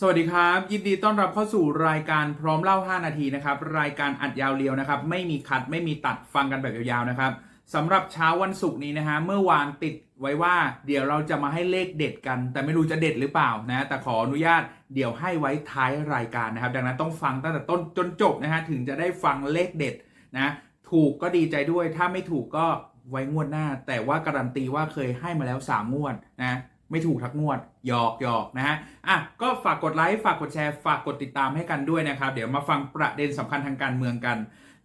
สวัสดีครับ ยินดีต้อนรับเข้าสู่รายการพร้อมเล่า 5 นาทีนะครับ รายการอัดยาวเรียวนะครับ ไม่มีคัดไม่มีตัดฟังกันแบบยาวๆนะครับสำหรับเช้าวันศุกร์นี้นะฮะเมื่อวานติดไว้ว่า เดี๋ยวเราจะมาให้เลขเด็ดกัน แต่ไม่รู้จะเด็ดหรือเปล่านะแต่ขออนุญาตเดี๋ยวให้ไว้ท้ายรายการนะครับ ดังนั้นต้องฟังตั้งแต่ต้นจนจบนะฮะถึงจะได้ฟังเลขเด็ดนะถูกก็ดีใจด้วย ถ้าไม่ถูกก็ไว้งวดหน้า แต่ว่าการันตีว่าเคยให้มาแล้วสามงวดนะ ไม่ถูกทักงวดหยอกหยอกนะฮะอะก็ฝากกดไลค์ฝากกดแชร์ฝากกดติดตามให้กันด้วยนะครับ เดี๋ยวมาฟังประเด็นสำคัญทางการเมืองกัน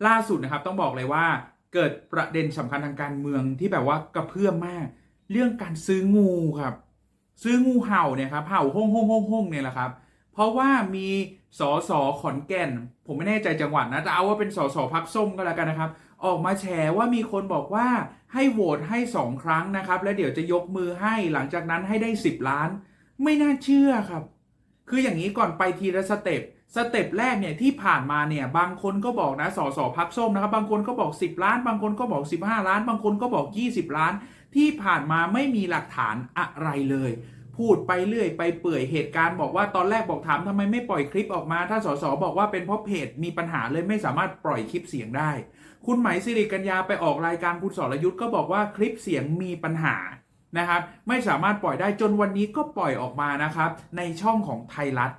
ล่าสุดนะครับต้องบอกเลยว่าเกิดประเด็นสำคัญทางการเมืองที่แบบว่ากระเพื่อมมาก เรื่องการซื้องูครับ ซื้องูเห่าเนี่ยครับเห่าห้องห้องห้องห้องเนี่ยแหละครับ เพราะว่ามี สสขอนแก่น ผมไม่แน่ใจจังหวัดนะแต่เอาว่าเป็นสสพักส้มก็แล้วกันนะครับ ออกมาแฉว่ามีคนบอกว่าให้โหวตให้2ครั้งนะครับ แล้วเดี๋ยวจะยกมือให้หลังจากนั้นให้ได้ 10 ล้าน ไม่น่าเชื่อครับ คืออย่างนี้ก่อนไปทีละสเต็ปสเต็ปแรกเนี่ยที่ผ่านมาเนี่ยบางคนก็บอกนะสสพักส้มนะครับบางคนก็บอก 10 ล้าน บางคนก็บอก 15 ล้าน บางคนก็บอก 20 ล้าน ที่ผ่านมาไม่มีหลักฐานอะไรเลย พูดไปเรื่อยไปเปื่อยเหตุการณ์บอกว่าตอนแรกบอกถามทำไมไม่ปล่อยคลิปออกมา ถ้าสสบอกว่าเป็นเพราะเพจมีปัญหาเลยไม่สามารถปล่อยคลิปเสียงได้ คุณไหมสิริกัญญาไปออกรายการคุณสรยุทธ์ก็บอกว่าคลิปเสียงมีปัญหานะครับไม่สามารถปล่อยได้จนวันนี้ก็ปล่อยออกมานะครับในช่องของไทยรัฐ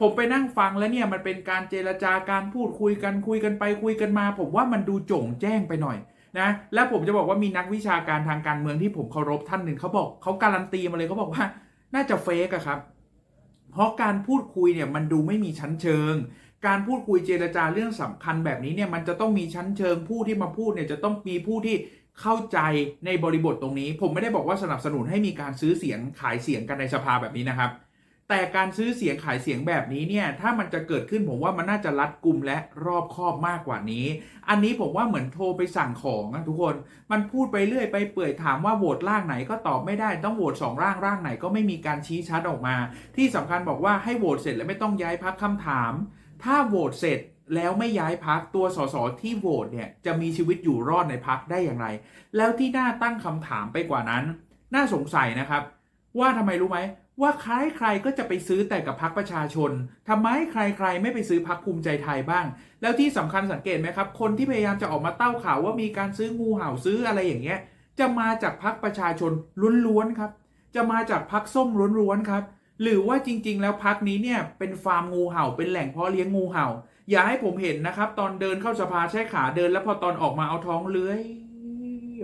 ผมไปนั่งฟังแล้วเนี่ยมันเป็นการเจรจาการพูดคุยกันคุยกันไปคุยกันมา ผมว่ามันดูโจ่งแจ้งไปหน่อยนะและผมจะบอกว่ามีนักวิชาการทางการเมืองที่ผมเคารพท่านหนึ่งเขาบอกเขาการันตีมาเลยเขาบอกว่า น่าจะเฟกอะครับ เพราะการพูดคุยเนี่ยมันดูไม่มีชั้นเชิง การพูดคุยเจรจาเรื่องสำคัญแบบนี้เนี่ยมันจะต้องมีชั้นเชิงผู้ที่มาพูดเนี่ยจะต้องมีผู้ที่เข้าใจในบริบทตรงนี้ ผมไม่ได้บอกว่าสนับสนุนให้มีการซื้อเสียงขายเสียงกันในสภาแบบนี้นะครับ แต่การซื้อเสียงขายเสียงแบบนี้เนี่ย ถ้ามันจะเกิดขึ้นผมว่ามันน่าจะรัดกุมและรอบคอบมากกว่านี้ อันนี้ผมว่าเหมือนโทรไปสั่งของนะทุกคน มันพูดไปเรื่อยไปเปื่อยถามว่าโหวตร่างไหนก็ตอบไม่ได้ต้องโหวตสองร่างร่างไหนก็ไม่มีการชี้ชัดออกมา ที่สำคัญบอกว่าให้โหวตเสร็จแล้วไม่ต้องย้ายพักคำถาม ถ้าโหวตเสร็จแล้วไม่ย้ายพักตัวสสที่โหวตเนี่ยจะมีชีวิตอยู่รอดในพักได้อย่างไร แล้วที่น่าตั้งคำถามไปกว่านั้น น่าสงสัยนะครับ ว่าทำไมรู้ไหม ว่าใครใครก็จะไปซื้อแต่กับพักประชาชนทำไมใครใครไม่ไปซื้อพักภูมิใจไทยบ้าง แล้วที่สำคัญสังเกตไหมครับ คนที่พยายามจะออกมาเต้าข่าวว่ามีการซื้องูเห่าซื้ออะไรอย่างเงี้ย จะมาจากพักประชาชนล้วนๆครับ จะมาจากพักส้มล้วนๆครับ หรือว่าจริงๆ แล้วพักนี้เนี่ยเป็นฟาร์มงูเห่า เป็นแหล่งเพาะเลี้ยงงูเห่า อย่าให้ผมเห็นนะครับ ตอนเดินเข้าสภาใช้ขาเดิน แล้วพอตอนออกมาเอาท้องเลื้อย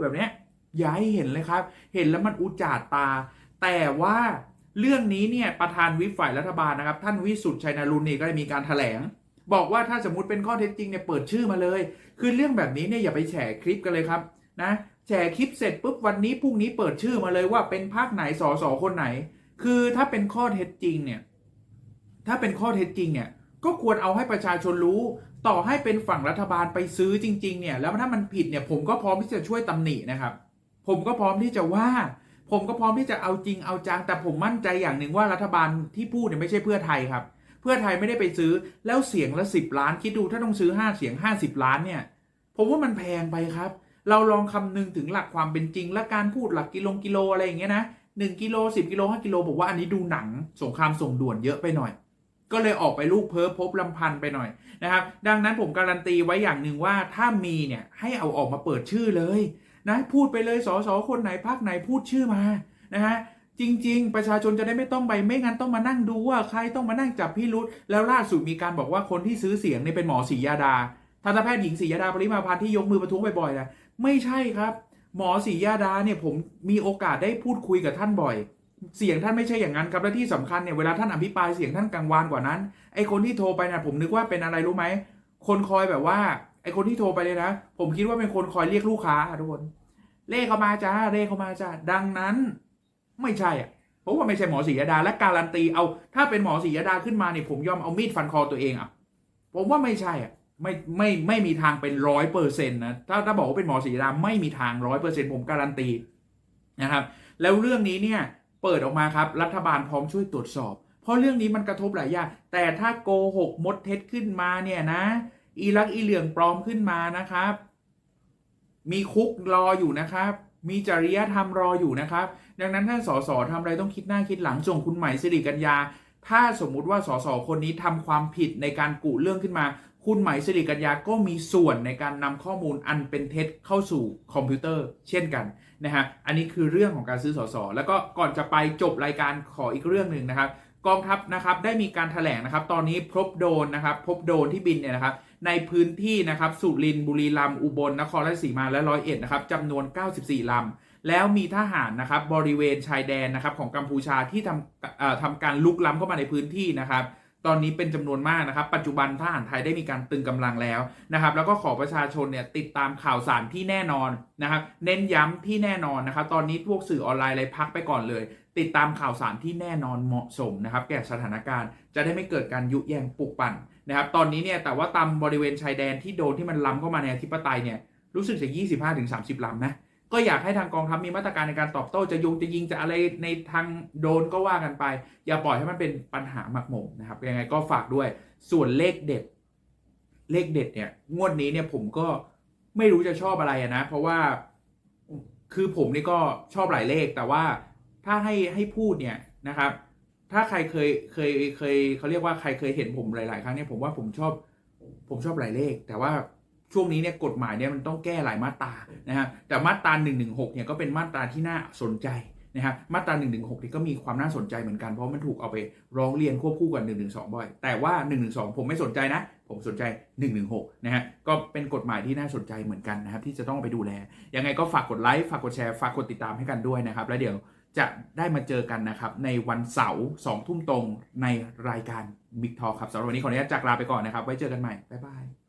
แบบเนี้ยอย่าให้เห็นเลยครับ เห็นแล้วมันอุจจาดตา แต่ว่า เรื่องนี้เนี่ยประธานวิฝ่ายรัฐบาลนะครับท่านวิสุทธ์ชัยนารุณนี่ก็ได้มีการถแถลง บอกว่าถ้าสมมติเป็นข้อเท็จจริงเนี่ยเปิดชื่อมาเลย คือเรื่องแบบนี้เนี่ยอย่าไปแฉคลิปกันเลยครับนะแฉคลิปเสร็จปุ๊บวันนี้พรุ่งนี้เปิดชื่อมาเลยว่าเป็นภาคไหนสอสอคนไหน คือถ้าเป็นข้อเท็จจริงเนี่ยถ้าเป็นข้อเท็จจริงเนี่ยก็ควรเอาให้ประชาชนรู้ ต่อให้เป็นฝั่งรัฐบาลไปซื้อจริง ๆ เนี่ย แล้วถ้ามันผิดเนี่ยผมก็พร้อมที่จะช่วยตำหนินะครับ ผมก็พร้อมที่จะว่า ผมก็พร้อมที่จะเอาจริงเอาจัง แต่ผมมั่นใจอย่างหนึ่งว่ารัฐบาลที่พูดเนี่ยไม่ใช่เพื่อไทยครับ เพื่อไทยไม่ได้ไปซื้อแล้วเสียงละสิบล้าน คิดดูถ้าต้องซื้อห้าเสียงห้าสิบล้านเนี่ย ผมว่ามันแพงไปครับ เราลองคำนึงถึงหลักความเป็นจริง และการพูดหลักกิโลกิโลอะไรอย่างเงี้ยนะหนึ่งกิโลสิบกิโลห้ากิโลบอกว่าอันนี้ดูหนังสงครามส่งด่วนเยอะไปหน่อย ก็เลยออกไปลูกเพ้อพบลำพันธ์ไปหน่อยนะครับ ดังนั้นผมการันตีไว้อย่างหนึ่งว่าถ้ามีเนี่ยให้เอาออกมาเปิดชื่อเลย นะพูดไปเลยสสคนไหนพักไหนพูดชื่อมานะฮะจริง ๆ ประชาชนจะได้ไม่ต้องไปไม่งั้นต้องมานั่งดูว่าใครต้องมานั่งจับพี่รุธแล้วล่าสุดมีการบอกว่าคนที่ซื้อเสียงเนี่ยเป็นหมอศรียาดาทันตแพทย์หญิงศรียาดาปริมาพันธ์ที่ยกมือประท้วงบ่อยๆนะไม่ใช่ครับ หมอศรียาดาเนี่ยผมมีโอกาสได้พูดคุยกับท่านบ่อย เสียงท่านไม่ใช่อย่างนั้นครับและที่สำคัญเนี่ยเวลาท่านอภิปรายเสียงท่านกังวานกว่านั้นไอคนที่โทรไปนะผมนึกว่าเป็นอะไรรู้ไหมคนคอยแบบว่า ไอคนที่โทรไปเลยนะ ผมคิดว่าเป็นคนคอยเรียกลูกค้าทุกคนเลขเข้ามาจ้าเลขเข้ามาจ้าดังนั้น ไม่ใช่อะเพราะว่าไม่ใช่หมอศรียดาและการันตีเอา ถ้าเป็นหมอศรียดาขึ้นมาเนี่ยผมยอมเอามีดฟันคอตัวเองอะผมว่าไม่ใช่อะไม่ไม่ไม่มีทางเป็นร้อยเปอร์เซ็นต์นะถ้าถ้าบอกว่าเป็นหมอศรียดาไม่มีทางร้อยเปอร์เซ็นต์ผมการันตีนะครับ แล้วเรื่องนี้เนี่ยเปิดออกมาครับรัฐบาลพร้อมช่วยตรวจสอบ เพราะเรื่องนี้มันกระทบหลายอย่างแต่ถ้าโกหกมดเท็จขึ้นมาเนี่ยนะ อีลักอีเหลืองปลอมขึ้นมานะครับ มีคุกรออยู่นะครับ มีจริยธรรมรออยู่นะครับ ดังนั้นท่านสสทำอะไรต้องคิดหน้าคิดหลังส่งคุณใหม่สิริกัญญา ถ้าสมมุติว่าสสคนนี้ทำความผิดในการกุเรื่องขึ้นมา คุณหมายสิริกัญญาก็มีส่วนในการนำข้อมูลอันเป็นเท็จเข้าสู่คอมพิวเตอร์ เช่นกันนะฮะ อันนี้คือเรื่องของการซื้อสสแล้วก็ก่อนจะไปจบรายการขออีกเรื่องหนึ่งนะครับกองทัพนะครับได้มีการถแถลงนะครับ ตอนนี้พบโดนนะครับ พบโดนที่บินเนี่ยนะครับ ในพื้นที่นะครับสุรินทร์บุรีรัมย์อุบลนครราชสีมาและร้อยเอ็ดนะครับจำนวน 94ลำแล้วมีทหารนะครับบริเวณชายแดนนะครับของกัมพูชาที่ทำทำการลุกล้ำเข้ามาในพื้นที่นะครับตอนนี้เป็นจำนวนมากนะครับ ปัจจุบันทหารไทยได้มีการตึงกำลังแล้วนะครับ แล้วก็ขอประชาชนเนี่ยติดตามข่าวสารที่แน่นอนนะครับ เน้นย้ำที่แน่นอนนะครับ ตอนนี้พวกสื่อออนไลน์อะไรพักไปก่อนเลย ติดตามข่าวสารที่แน่นอนเหมาะสมนะครับ แก่สถานการณ์จะได้ไม่เกิดการยุแยงปลุกปั่น นะครับตอนนี้เนี่ยแต่ว่าตามบริเวณชายแดนที่โดนที่มันล้ำเข้ามาในอธิปไตยเนี่ยรู้สึกจะ25-30ลำนะก็อยากให้ทางกองทัพมีมาตรการในการตอบโต้จะยงจะยิงจะอะไรในทางโดนก็ว่ากันไป อย่าปล่อยให้มันเป็นปัญหาหมักหมมนะครับยังไงก็ฝากด้วยส่วนเลขเด็ด เลขเด็ดเนี่ยงวดนี้เนี่ยผมก็ไม่รู้จะชอบอะไรนะ เพราะว่าคือผมนี่ก็ชอบหลายเลขแต่ว่าถ้าให้ให้พูดเนี่ยนะครับ ถ้าใครเคยเคยเคยเขาเรียกว่าใครเคยเห็นผมหลาย ๆ ครั้งเนี่ยผมว่าผมชอบผมชอบหลายเลข แต่ว่าช่วงนี้เนี่ยกฎหมายเนี่ยมันต้องแก้หลายมาตรานะฮะแต่มาตรา1นึเนี่ยก็เป็นมาตราที่น่าสนใจนะฮะมาตรา1นึนี่ก็มีความน่าสนใจเหมือนกันเพราะมันถูกเอาไปร้องเรียนควบคู่กับ1นึบ่อย แต่ว่า1นึผมไม่สนใจนะ ผมสนใจ1นึนะฮะก็เป็นกฎหมายที่น่าสนใจเหมือนกันนะครับที่จะต้องไปดูแลยังไงก็ฝากกดไลค์ฝากกดแชร์ฝากกดติดตามให้กันด้วยนะครับ แล้วเดี๋ยว จะได้มาเจอกันนะครับ ในวันเสาร์สองทุ่มตรงในรายการบิ๊กทอครับสำหรับวันนี้ขออนุญาตจากลาไปก่อนนะครับ ไว้เจอกันใหม่ บ๊ายบาย